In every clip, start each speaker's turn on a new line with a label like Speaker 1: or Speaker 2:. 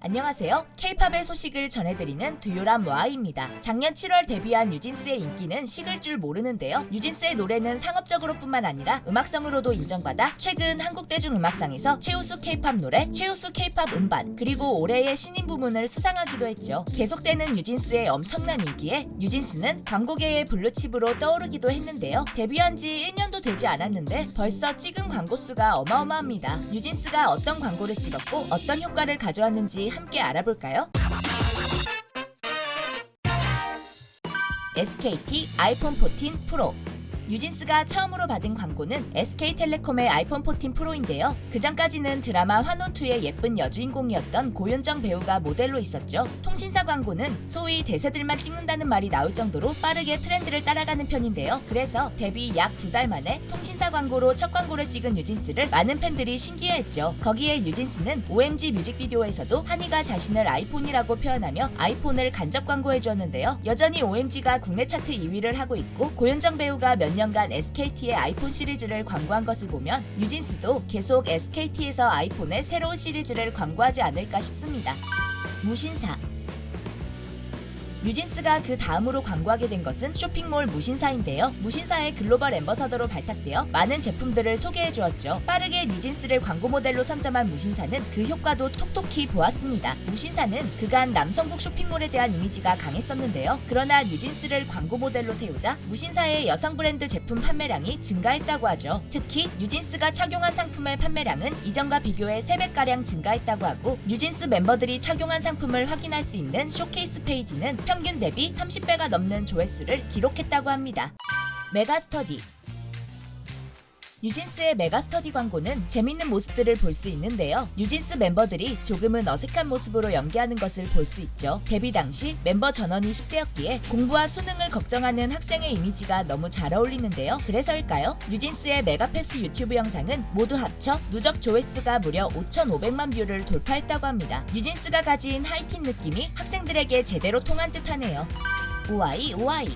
Speaker 1: 안녕하세요. K-팝의 소식을 전해드리는 두요람 와이입니다. 작년 7월 데뷔한 뉴진스의 인기는 식을 줄 모르는데요. 뉴진스의 노래는 상업적으로뿐만 아니라 음악성으로도 인정받아 최근 한국대중음악상에서 최우수 K-팝 노래, 최우수 K-팝 음반, 그리고 올해의 신인 부문을 수상하기도 했죠. 계속되는 뉴진스의 엄청난 인기에 뉴진스는 광고계의 블루칩으로 떠오르기도 했는데요. 데뷔한 지 1년도 되지 않았는데 벌써 찍은 광고 수가 어마어마합니다. 뉴진스가 어떤 광고를 찍었고 어떤 효과를 가져왔는지 함께 알아볼까요? SKT 아이폰 14 프로 뉴진스가 처음으로 받은 광고는 SK텔레콤의 아이폰 14 프로인데요. 그 전까지는 드라마 환혼2의 예쁜 여주인공이었던 고윤정 배우가 모델로 있었죠. 통신사 광고는 소위 대세들만 찍는다는 말이 나올 정도로 빠르게 트렌드를 따라가는 편인데요. 그래서 데뷔 약 두 달 만에 통신사 광고로 첫 광고를 찍은 뉴진스를 많은 팬들이 신기해했죠. 거기에 뉴진스는 OMG 뮤직비디오에서도 한이가 자신을 아이폰이라고 표현하며 아이폰을 간접 광고해 주었는데요. 여전히 OMG가 국내 차트 2위를 하고 있고 고윤정 배우가 몇년 간 SKT의 아이폰 시리즈를 광고한 것을 보면 뉴진스도 계속 SKT에서 아이폰의 새로운 시리즈를 광고하지 않을까 싶습니다. 무신사 뉴진스가 그 다음으로 광고하게 된 것은 쇼핑몰 무신사인데요. 무신사의 글로벌 앰버서더로 발탁되어 많은 제품들을 소개해 주었죠. 빠르게 뉴진스를 광고 모델로 선점한 무신사는 그 효과도 톡톡히 보았습니다. 무신사는 그간 남성국 쇼핑몰에 대한 이미지가 강했었는데요. 그러나 뉴진스를 광고 모델로 세우자 무신사의 여성 브랜드 제품 판매량이 증가했다고 하죠. 특히 뉴진스가 착용한 상품의 판매량은 이전과 비교해 3배가량 증가했다고 하고 뉴진스 멤버들이 착용한 상품을 확인할 수 있는 쇼케이스 페이지는 평균 대비 30배가 넘는 조회수를 기록했다고 합니다. 메가스터디 뉴진스의 메가스터디 광고는 재밌는 모습들을 볼 수 있는데요. 뉴진스 멤버들이 조금은 어색한 모습으로 연기하는 것을 볼 수 있죠. 데뷔 당시 멤버 전원이 10대였기에 공부와 수능을 걱정하는 학생의 이미지가 너무 잘 어울리는데요. 그래서일까요? 뉴진스의 메가패스 유튜브 영상은 모두 합쳐 누적 조회수가 무려 5,500만 뷰를 돌파했다고 합니다. 뉴진스가 가진 하이틴 느낌이 학생들에게 제대로 통한 듯하네요. 오아이 오아이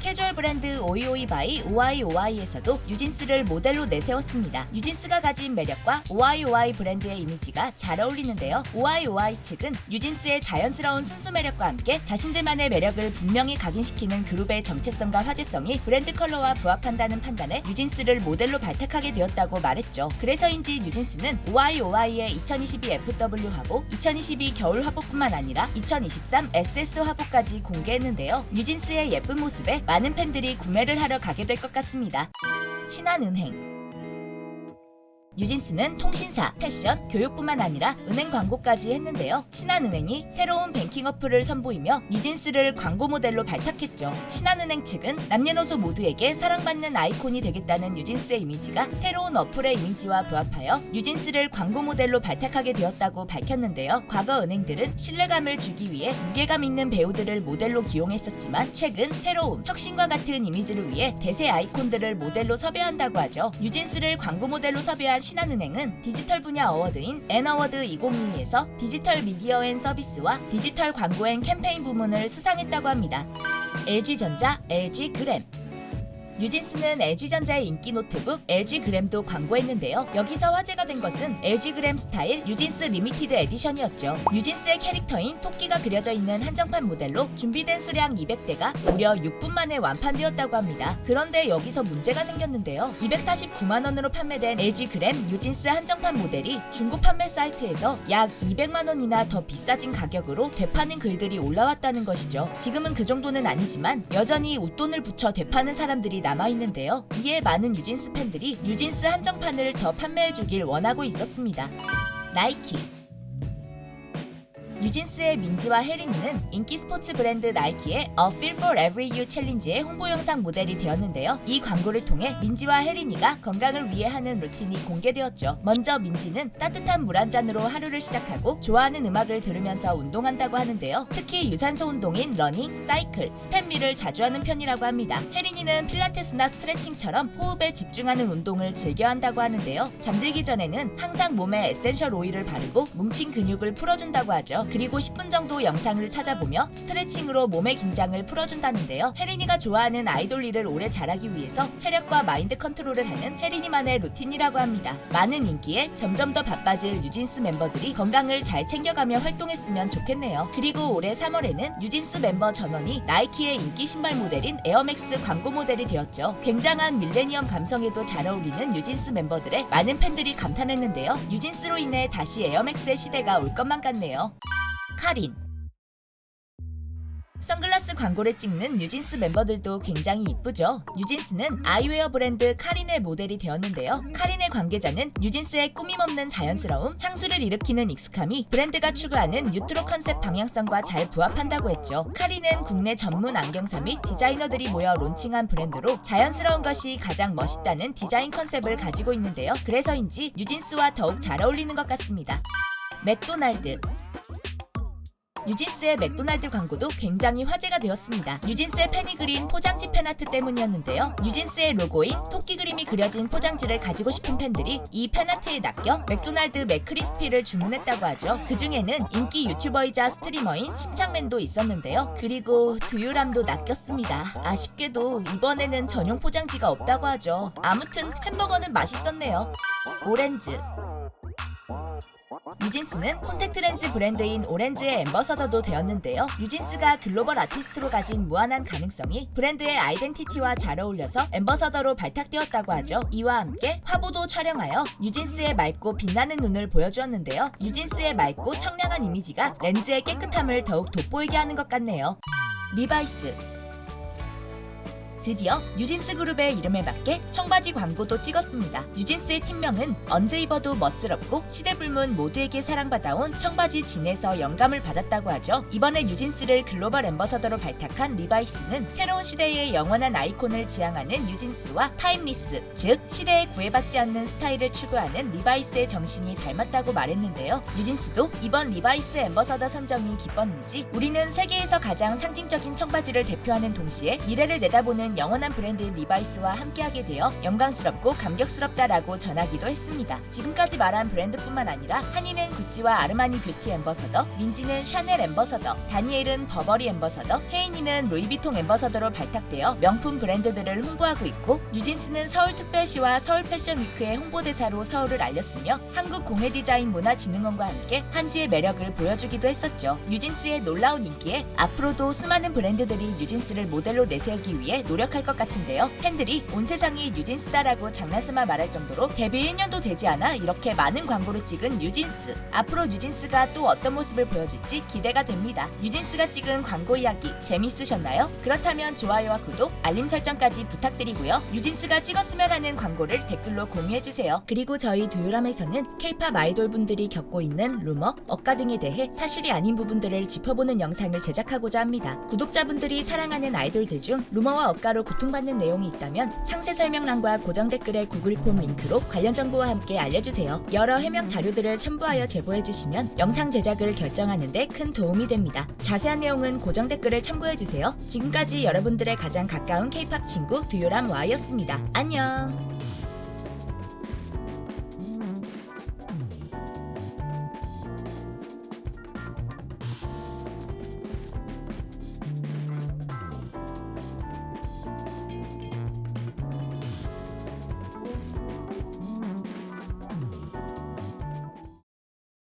Speaker 1: 캐주얼 브랜드 오이오이 바이 오아이오아이에서도 유진스를 모델로 내세웠습니다. 유진스가 가진 매력과 오아이오아이 브랜드의 이미지가 잘 어울리는데요. 오아이오아이 측은 유진스의 자연스러운 순수 매력과 함께 자신들만의 매력을 분명히 각인시키는 그룹의 정체성과 화제성이 브랜드 컬러와 부합한다는 판단에 유진스를 모델로 발탁하게 되었다고 말했죠. 그래서인지 뉴진스는 오아이오아이의 2022 FW 화보, 2022 겨울 화보뿐만 아니라 2023 SS 화보까지 공개했는데요. 뉴진스의 예쁜 모습에 많은 팬들이 구매를 하러 가게 될 것 같습니다. 신한은행 뉴진스는 통신사, 패션, 교육뿐만 아니라 은행 광고까지 했는데요. 신한은행이 새로운 뱅킹 어플을 선보이며 뉴진스를 광고 모델로 발탁했죠. 신한은행 측은 남녀노소 모두에게 사랑받는 아이콘이 되겠다는 뉴진스의 이미지가 새로운 어플의 이미지와 부합하여 뉴진스를 광고 모델로 발탁하게 되었다고 밝혔는데요. 과거 은행들은 신뢰감을 주기 위해 무게감 있는 배우들을 모델로 기용했었지만 최근 새로운 혁신과 같은 이미지를 위해 대세 아이콘들을 모델로 섭외한다고 하죠. 뉴진스를 광고 모델로 섭외 한 신한은행은 디지털 분야 어워드인 N어워드 2022에서 디지털 미디어 앤 서비스와 디지털 광고 앤 캠페인 부문을 수상했다고 합니다. LG전자, LG그램 뉴진스는 LG전자의 인기 노트북 LG 그램도 광고했는데요. 여기서 화제가 된 것은 LG 그램 스타일 뉴진스 리미티드 에디션이었죠. 뉴진스의 캐릭터인 토끼가 그려져 있는 한정판 모델로 준비된 수량 200대가 무려 6분 만에 완판되었다고 합니다. 그런데 여기서 문제가 생겼는데요. 249만 원으로 판매된 LG 그램 뉴진스 한정판 모델이 중고 판매 사이트에서 약 200만 원이나 더 비싸진 가격으로 되파는 글들이 올라왔다는 것이죠. 지금은 그 정도는 아니지만 여전히 웃돈을 붙여 되파는 사람들이 남아 있는데요. 이에 많은 뉴진스 팬들이 뉴진스 한정판을 더 판매해 주길 원하고 있었습니다. 나이키 뉴진스의 민지와 혜린이는 인기 스포츠 브랜드 나이키의 A Feel for Every You 챌린지의 홍보 영상 모델이 되었는데요. 이 광고를 통해 민지와 혜린이가 건강을 위해 하는 루틴이 공개되었죠. 먼저 민지는 따뜻한 물 한 잔으로 하루를 시작하고 좋아하는 음악을 들으면서 운동한다고 하는데요. 특히 유산소 운동인 러닝, 사이클, 스탠미를 자주 하는 편이라고 합니다. 혜린이는 필라테스나 스트레칭처럼 호흡에 집중하는 운동을 즐겨 한다고 하는데요. 잠들기 전에는 항상 몸에 에센셜 오일을 바르고 뭉친 근육을 풀어준다고 하죠. 그리고 10분 정도 영상을 찾아보며 스트레칭으로 몸의 긴장을 풀어준다는데요. 혜린이가 좋아하는 아이돌 일을 오래 잘하기 위해서 체력과 마인드 컨트롤을 하는 혜린이만의 루틴이라고 합니다. 많은 인기에 점점 더 바빠질 뉴진스 멤버들이 건강을 잘 챙겨가며 활동했으면 좋겠네요. 그리고 올해 3월에는 뉴진스 멤버 전원이 나이키의 인기 신발 모델인 에어맥스 광고 모델이 되었죠. 굉장한 밀레니엄 감성에도 잘 어울리는 뉴진스 멤버들의 많은 팬들이 감탄했는데요. 뉴진스로 인해 다시 에어맥스의 시대가 올 것만 같네요. 카린 선글라스 광고를 찍는 뉴진스 멤버들도 굉장히 이쁘죠. 뉴진스는 아이웨어 브랜드 카린의 모델이 되었는데요. 카린의 관계자는 뉴진스의 꾸밈없는 자연스러움, 향수를 일으키는 익숙함이 브랜드가 추구하는 뉴트로 컨셉 방향성과 잘 부합한다고 했죠. 카린은 국내 전문 안경사 및 디자이너들이 모여 론칭한 브랜드로 자연스러운 것이 가장 멋있다는 디자인 컨셉을 가지고 있는데요. 그래서인지 뉴진스와 더욱 잘 어울리는 것 같습니다. 맥도날드 뉴진스의 맥도날드 광고도 굉장히 화제가 되었습니다. 뉴진스의 팬이 그린 포장지 팬아트 때문이었는데요. 뉴진스의 로고인 토끼 그림이 그려진 포장지를 가지고 싶은 팬들이 이 팬아트에 낚여 맥도날드 맥크리스피를 주문했다고 하죠. 그 중에는 인기 유튜버이자 스트리머인 심창맨도 있었는데요. 그리고 두유람도 낚였습니다. 아쉽게도 이번에는 전용 포장지가 없다고 하죠. 아무튼 햄버거는 맛있었네요. 오렌즈 뉴진스는 콘택트 렌즈 브랜드인 오렌지의 엠버서더도 되었는데요. 뉴진스가 글로벌 아티스트로 가진 무한한 가능성이 브랜드의 아이덴티티와 잘 어울려서 엠버서더로 발탁되었다고 하죠. 이와 함께 화보도 촬영하여 뉴진스의 맑고 빛나는 눈을 보여주었는데요. 뉴진스의 맑고 청량한 이미지가 렌즈의 깨끗함을 더욱 돋보이게 하는 것 같네요. 리바이스 드디어 뉴진스 그룹의 이름에 맞게 청바지 광고도 찍었습니다. 뉴진스의 팀명은 언제 입어도 멋스럽고 시대불문 모두에게 사랑받아온 청바지 진에서 영감을 받았다고 하죠. 이번에 뉴진스를 글로벌 엠버서더로 발탁한 리바이스는 새로운 시대의 영원한 아이콘을 지향하는 뉴진스와 타임리스, 즉 시대에 구애받지 않는 스타일을 추구하는 리바이스의 정신이 닮았다고 말했는데요. 뉴진스도 이번 리바이스 엠버서더 선정이 기뻤는지 우리는 세계에서 가장 상징적인 청바지를 대표하는 동시에 미래를 내다보는 영원한 브랜드인 리바이스와 함께하게 되어 영광스럽고 감격스럽다라고 전하기도 했습니다. 지금까지 말한 브랜드뿐만 아니라 한이는 구찌와 아르마니 뷰티 엠버서더, 민지는 샤넬 엠버서더, 다니엘은 버버리 엠버서더, 혜인이는 루이비통 엠버서더로 발탁되어 명품 브랜드들을 홍보하고 있고 뉴진스는 서울특별시와 서울패션위크의 홍보대사로 서울을 알렸으며 한국공예디자인문화진흥원과 함께 한지의 매력을 보여주기도 했었죠. 뉴진스의 놀라운 인기에 앞으로도 수많은 브랜드들이 뉴진스를 모델로 내세우기 위해 노력 할 것 같은데요. 팬들이 온 세상이 뉴진스다라고 장난삼아 말할 정도로 데뷔 1년도 되지 않아 이렇게 많은 광고를 찍은 뉴진스. 앞으로 뉴진스가 또 어떤 모습을 보여줄지 기대가 됩니다. 뉴진스가 찍은 광고 이야기 재밌으셨나요? 그렇다면 좋아요와 구독, 알림 설정까지 부탁드리고요. 뉴진스가 찍었으면 하는 광고를 댓글로 공유해주세요. 그리고 저희 두유람에서는 케이팝 아이돌 분들이 겪고 있는 루머, 억가 등에 대해 사실이 아닌 부분들을 짚어보는 영상을 제작하고자 합니다. 구독자분들이 사랑하는 아이돌들 중 루머와 억 가로 고통받는 내용이 있다면 상세 설명란과 고정 댓글의 구글 폼 링크로 관련 정보와 함께 알려주세요. 여러 해명 자료들을 첨부하여 제보해주시면 영상 제작을 결정하는데 큰 도움이 됩니다. 자세한 내용은 고정 댓글을 참고해주세요. 지금까지 여러분들의 가장 가까운 케이팝 친구 두요람 와이였습니다. 안녕!